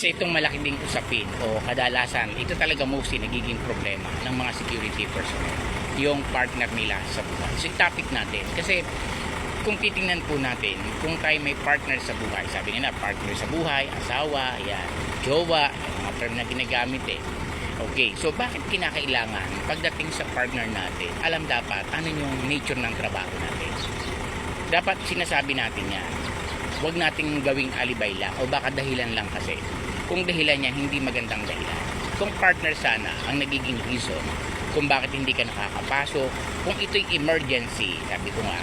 sa itong malaking ding usapin o kadalasan, ito talaga mostly nagiging problema ng mga security personnel. Yung partner nila sa buhay. So, topic natin. Kasi kung titingnan po natin, kung tayo may partner sa buhay, sabi nila, partner sa buhay, asawa, yan, jowa, mga term na ginagamit eh. Okay, so bakit kinakailangan pagdating sa partner natin, alam dapat ano yung nature ng trabaho natin. Dapat sinasabi natin yan. Huwag nating gawing alibay lang o baka dahilan lang kasi. Kung dahilan niya, hindi magandang dahilan. Kung partner sana ang nagiging reason kung bakit hindi ka nakakapasok, kung ito'y emergency, sabi ko nga,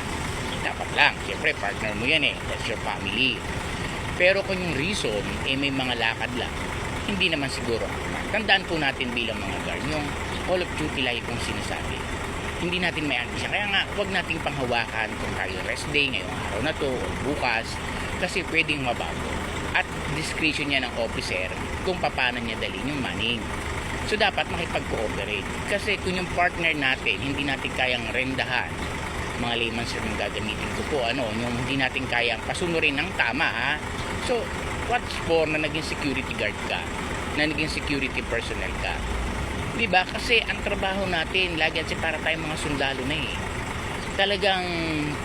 dapat lang. Siyempre, partner mo yan eh. That's your family. Pero kung yung reason, eh may mga lakad lang, hindi naman siguro ako. Tandaan po natin bilang mga guard, yung all of duty lagi kong sinasabi. Hindi natin may siya. Kaya nga, huwag nating panghawakan kung tayo rest day ngayong araw na to o bukas kasi pwedeng mabago. At discretion niya ng officer kung paano niya dalhin yung manning. So dapat makipag-cooperate. Kasi kung yung partner natin, hindi natin kayang rendahan, mga layman's term yung gagamitin ko po, ano, yung hindi natin kayang pasunurin ng tama, ha? So, what's for na naging security guard ka? Na naging security personnel ka? Ba? Kasi ang trabaho natin, lagi kasi para tayong mga sundalo na eh. Talagang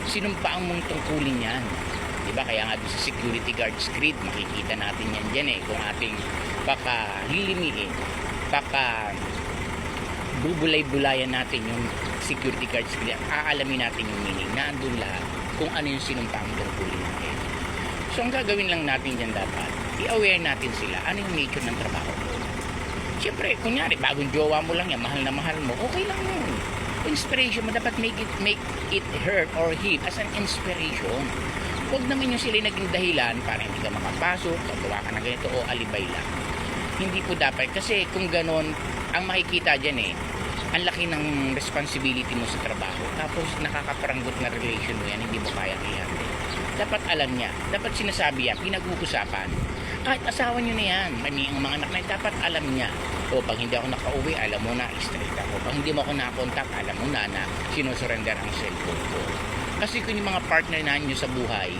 sinumpaang mong tungkulin yan. Di ba? Kaya nga sa security guard script, makikita natin yan dyan eh. Kung ating baka lilimiin, baka bubulay-bulayan natin yung security guard script, aalamin natin yung meaning na andun lahat kung ano yung sinumpaang tungkulin natin. So, ang gagawin lang natin dyan dapat, i-aware natin sila ano yung nature ng trabaho mo. Siyempre, kunyari, bagong jowa mo lang yan, mahal na mahal mo, okay lang yun. Inspiration mo, dapat make it, make it her or him as an inspiration. Huwag naman yung sila naging dahilan para hindi ka makapasok, gagawa ka na ganito o alibay lang. Hindi po dapat. Kasi kung ganon, ang makikita dyan eh, ang laki ng responsibility mo sa trabaho. Tapos nakakaparanggot na relation mo yan, hindi mo kaya i-handle. Dapat alam niya. Dapat sinasabi yan, pinag-uusapan. Kahit asawa niyo na yan, mani ang mga anak na dapat alam niya. O pag hindi ako nakauwi, alam mo na, straight ako. Pag hindi mo ako nakakontak, alam mo na na sinusurrender ang cellphone ko. Kasi kung yung mga partner na nyo sa buhay,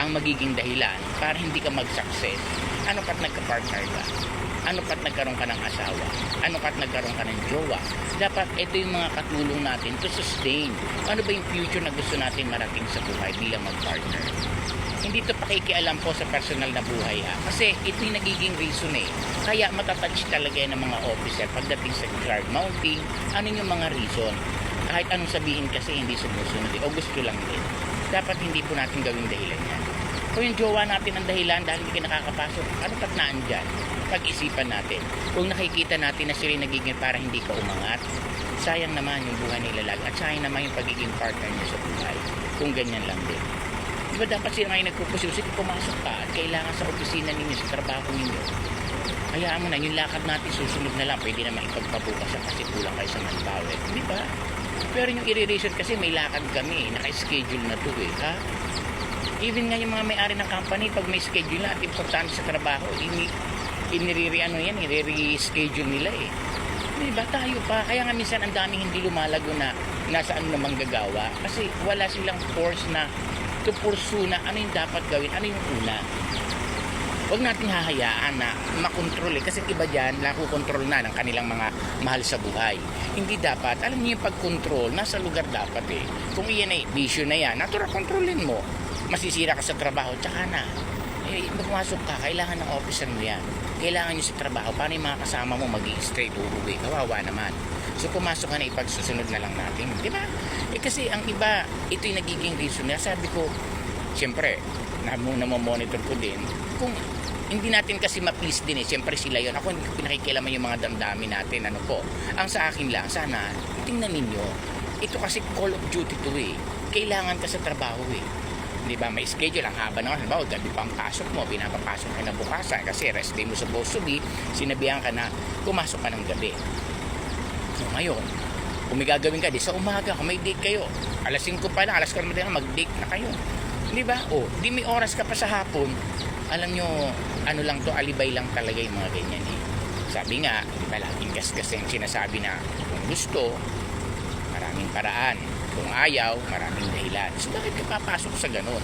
ang magiging dahilan para hindi ka mag-success, ano pat nagka-partner ka? Ano pat nagkaroon ka ng asawa? Ano pat nagkaroon ka ng jowa? Dapat ito yung mga katulong natin to sustain. Ano ba yung future na gusto natin marating sa buhay bilang mag-partner? Hindi to pakikialam po sa personal na buhay ha. Kasi ito yung nagiging reason eh. Kaya matatouch talaga ng mga officer pagdating sa guard mounting, ano yung mga reason. Kahit anong sabihin kasi hindi sumusunod eh. O gusto lang din. Dapat hindi po natin gawing dahilan yan. Kung yung jowa natin ang dahilan dahil hindi ka nakakapasok, ano pat naan dyan? Pag-isipan natin. Kung nakikita natin na sila nagiging para hindi ka umangat, sayang naman yung buhay nila lag at sayang naman yung pagiging partner niyo sa buhay. Kung ganyan lang din. Di ba dapat sila ngayon nagpupusin? Sige, pumasok ka at kailangan sa opisina ninyo, sa trabaho ninyo. Hayaan mo na, yung lakad natin susunod na lang. Pwede naman ipagpabukas kasi kulang kayo sa manpower. Di ba? Pero yung i-reason kasi may lakad kami, naka-schedule na to eh. Ha? Even nga yung mga may-ari ng company, pag may schedule na at importante sa trabaho, ini iniriri ano yan, i-reschedule nila eh. Di ba tayo pa? Kaya nga minsan ang daming hindi lumalago na nasaan na manggagawa kasi wala silang force na to pursue na ano yung dapat gawin, ano yung una. Huwag natin hahayaan na makontrol eh. Kasi iba dyan, nakukontrol na ng kanilang mga mahal sa buhay. Hindi dapat. Alam niyo yung pag-control, nasa lugar dapat eh. Kung iyan ay bisyo na yan, natural kontrolin mo. Masisira ka sa trabaho, tsaka na. Eh, magmasok ka, kailangan ng officer mo yan. Kailangan nyo sa trabaho. Paano yung mga kasama mo mag straight uuwi? Kawawa naman. So pumasok ka na ipagsusunod na lang natin. Di ba? Eh kasi ang iba, ito yung nagiging reason na sabi ko, siyempre, na monitor ko din, kung hindi natin kasi ma-please din eh. Siyempre sila yon Ako hindi ko pinakikialaman yung mga damdamin natin. Ano po. Ang sa akin lang, sana, tingnan ninyo. Ito kasi call of duty to eh. Kailangan ka sa trabaho eh. Di ba? May schedule. Ang haba naman. Halimbawa, gabi pang pasok mo. Pinapapasok ka na bukasan. Kasi rest day mo supposed to be. Sinabihan ka na pumasok ka ng gabi. So ngayon, kung may gagawin ka, di sa umaga, kung may date kayo, alas 5 pa lang, alas 4 na mag-date na kayo. Di ba? O, di may oras ka pa sa hapon, alam nyo, ano lang to, alibay lang talaga yung mga ganyan eh. Sabi nga, palaging gas-gas yung sinasabi na kung gusto, maraming paraan. Kung ayaw, maraming dahilan. So bakit ka papasok sa ganun?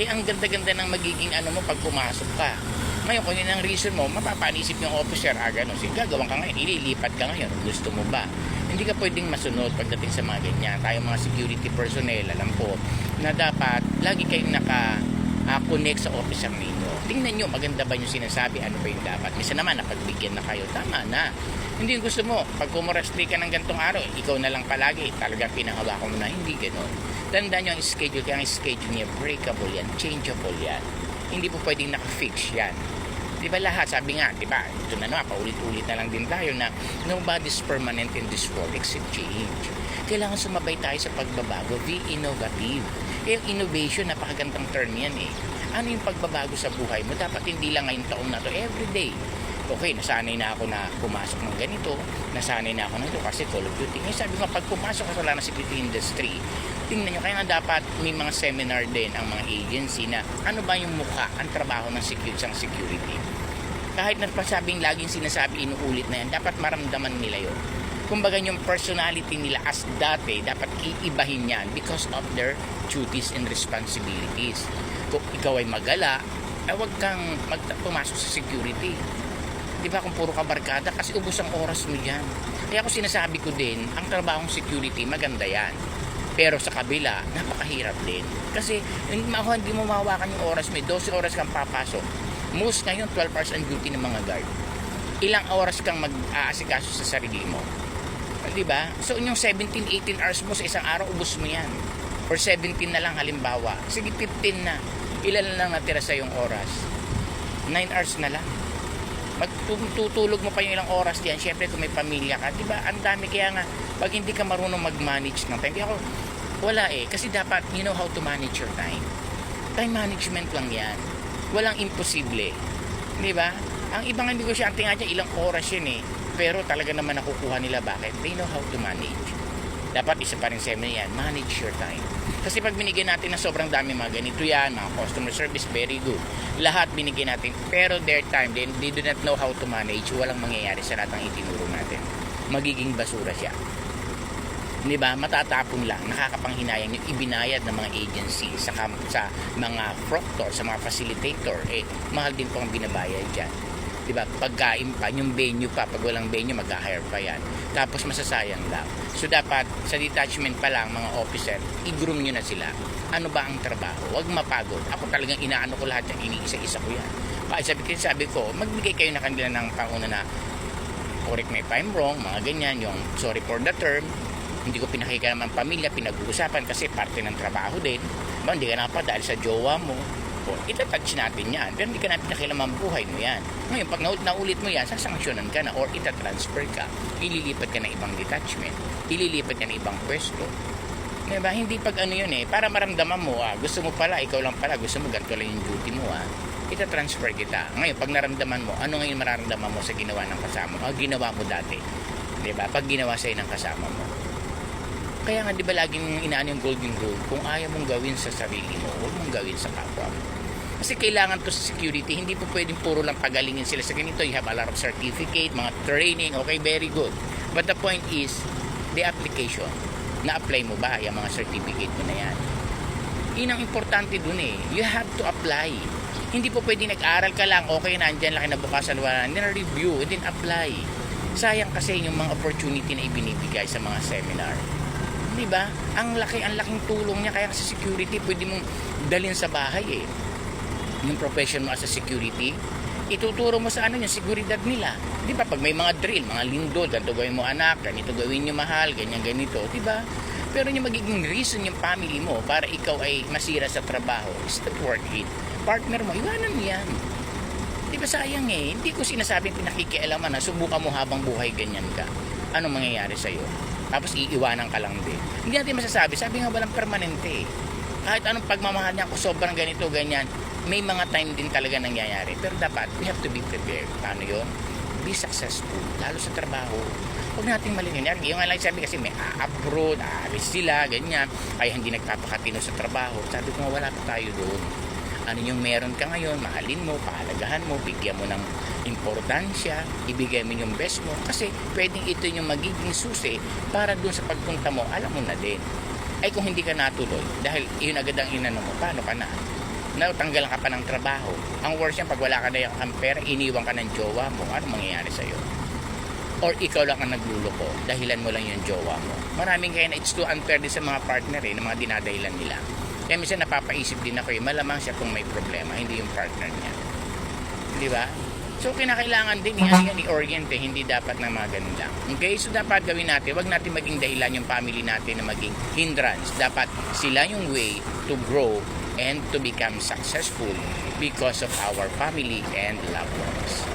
Eh ang ganda-ganda ng magiging ano mo pag pumasok ka. Ngayon, kung yun ang reason mo, mapapanisip yung officer, ah, ganun. Sige, gagawin ka ngayon, ililipat ka ngayon. Gusto mo ba? Hindi ka pwedeng masunod pagdating sa mga ganyan. Tayo mga security personnel, alam po, na dapat lagi kayong naka ah, sa officer ninyo. Tingnan nyo, maganda ba yung sinasabi, ano ba yung dapat. Misa naman, napagbigyan na kayo, tama na. Hindi yung gusto mo, pag kumurastri ka ng gantong araw, ikaw na lang palagi, talagang pinahawakan mo na, hindi ganun. Tandaan nyo ang schedule, kaya ang schedule niya, breakable yan, changeable yan. Hindi po pwedeng naka-fix yan. Di ba lahat, sabi nga, di ba, ito na nga, paulit-ulit na lang din tayo na nobody's permanent in this world except change. Kailangan sumabay tayo sa pagbabago, be innovative. Eh, innovation, napakagandang term yan eh. Ano yung pagbabago sa buhay mo? Dapat hindi lang ngayong taon na to, everyday. Okay, nasanay na ako na pumasok ng ganito, nasanay na ako ng ito kasi Call of Duty. Ngayon sabi ko, pag pumasok ka sa lana security industry, tingnan nyo, kaya nga dapat may mga seminar din ang mga agency na ano ba yung mukha, ang trabaho ng security, isang security. Kahit na pasabing laging sinasabi, inuulit na yan, dapat maramdaman nila yon kumbaga yung personality nila as dati dapat iibahin yan because of their duties and responsibilities kung ikaw ay magala eh wag kang mag pumasok sa security. Di ba kung puro ka barkada? Kasi ubos ang oras mo yan kaya ako sinasabi ko din ang trabahong security maganda yan. Pero sa kabila napakahirap din. Kasi hindi mo mahawakan yung oras mo. 12 oras kang papasok. Most ngayon 12 hours ang duty ng mga guard. Ilang oras kang mag-aasikaso sa sarili mo? Di ba? So, yung 17, 18 hours mo sa isang araw, ubos mo yan. Or 17 na lang halimbawa. Sige, 15 na. Ilan na natira sa yung oras? 9 hours na lang. Magtutulog mo pa yung ilang oras diyan. Siyempre, kung may pamilya ka, di ba? Ang dami. Kaya nga, pag hindi ka marunong mag-manage ng time, kaya ako, wala eh. Kasi dapat, you know how to manage your time. Time management lang yan. Walang imposible. Di ba? Ang ibang negosyante nga dyan, ilang oras yun eh pero talaga naman nakukuha nila bakit they know how to manage dapat isa pa rin seminar yan manage your time kasi pag binigyan natin ng sobrang dami mga ganito yan mga customer service very good. Lahat binigyan natin. Pero their time they, they do not know how to manage. Walang mangyayari sa lahat ng itinuro natin. Magiging basura siya. Di ba? Matatapon lang. Nakakapanghinayang yung ibinayad ng mga agency sa, sa mga proctor sa mga facilitator. Eh mahal din po ang binabayad dyan 'di ba? Pagkain pa, yung venue pa, pag walang venue mag-hire pa 'yan. Tapos masasayang lang. So dapat sa detachment pa lang mga officer, i-groom niyo na sila. Ano ba ang trabaho? Huwag mapagod. Ako talagang inaano ko lahat yan, iniisa-isa ko 'yan. Pa sabi ko, sabi ko, magbigay kayo na kanila ng panguna na correct me if I'm wrong, mga ganyan, yung sorry for the term, hindi ko pinakika naman pamilya, pinag-uusapan kasi parte ng trabaho din. Ba, hindi ka na pa dahil sa jowa mo, o itatouch natin yan. Pero hindi ka natin nakilaman buhay mo yan. Ngayon, pag naulit mo yan, sasanksyonan ka na or itatransfer ka. Ililipat ka na ibang detachment. Ililipat ka na ibang pwesto. Diba? Hindi pag ano yun eh, para maramdaman mo, ah, gusto mo pala, ikaw lang pala, gusto mo ganito lang yung duty mo, ah, itatransfer kita. Ngayon, pag naramdaman mo, ano ngayon mararamdaman mo sa ginawa ng kasama mo? Ah, ginawa mo dati. Diba? Pag ginawa sa'yo ng kasama mo. Kaya nga, di ba laging inaano yung golden rule? Kung ayaw mong gawin sa sarili mo, huwag mong gawin sa kapwa mo. Kasi kailangan to sa security, hindi po pwedeng puro lang pagalingin sila sa ganito. You have a lot of certificate, mga training, okay, very good. But the point is, the application. Na-apply mo ba yung mga certificate mo na yan? Yun ang importante dun eh. You have to apply. Hindi po pwedeng nag-aral ka lang, okay, nandyan lang kinabukasan, wala, and then review, and then apply. Sayang kasi yung mga opportunity na ibinibigay sa mga seminar. 'Di ba? Ang laki ang laking tulong niya kaya sa security pwede mong dalhin sa bahay eh. Yung profession mo as a security, ituturo mo sa ano yung seguridad nila. 'Di ba? Pag may mga drill, mga lindol, ganito gawin mo anak, ganito gawin niyo mahal, ganyan ganito, 'di ba? Pero yung magiging reason yung family mo para ikaw ay masira sa trabaho, is not worth it. Partner mo, iwanan mo yan. Di ba sayang eh? Hindi ko sinasabing pinakikialaman na subukan mo habang buhay ganyan ka. Ano mangyayari sa'yo? tapos iiwanan ka lang din. Hindi natin masasabi, sabi nga walang permanente eh. Kahit anong pagmamahal niya ako sobrang ganito, ganyan, may mga time din talaga nangyayari. Pero dapat, we have to be prepared. Paano yun? Be successful, lalo sa trabaho. Huwag natin malingin. Yung nga sabi kasi may abroad, aalis sila, ganyan. Kaya hindi nagpapakatino sa trabaho. Sabi ko nga, wala pa tayo doon ano yung meron ka ngayon, mahalin mo, pahalagahan mo, bigyan mo ng importansya, ibigay mo yung best mo kasi pwedeng ito yung magiging susi para dun sa pagpunta mo, alam mo na din. Ay kung hindi ka natuloy, dahil yun agad ang inano mo, paano ka na? natanggalan ka pa ng trabaho. Ang worst yan, pag wala ka na yung pera, iniwan ka ng jowa mo, ano mangyayari sa'yo? Or ikaw lang ang nagluloko, dahilan mo lang yung jowa mo. Maraming kaya na it's too unfair din sa mga partner eh, ng mga dinadahilan nila. Kaya minsan napapaisip din ako eh, malamang siya kung may problema, hindi yung partner niya. Di ba? So, kinakailangan din yan, yan i-orient eh, hindi dapat na mga ganun lang. Okay? So, dapat gawin natin, wag natin maging dahilan yung family natin na maging hindrance. Dapat sila yung way to grow and to become successful because of our family and loved ones.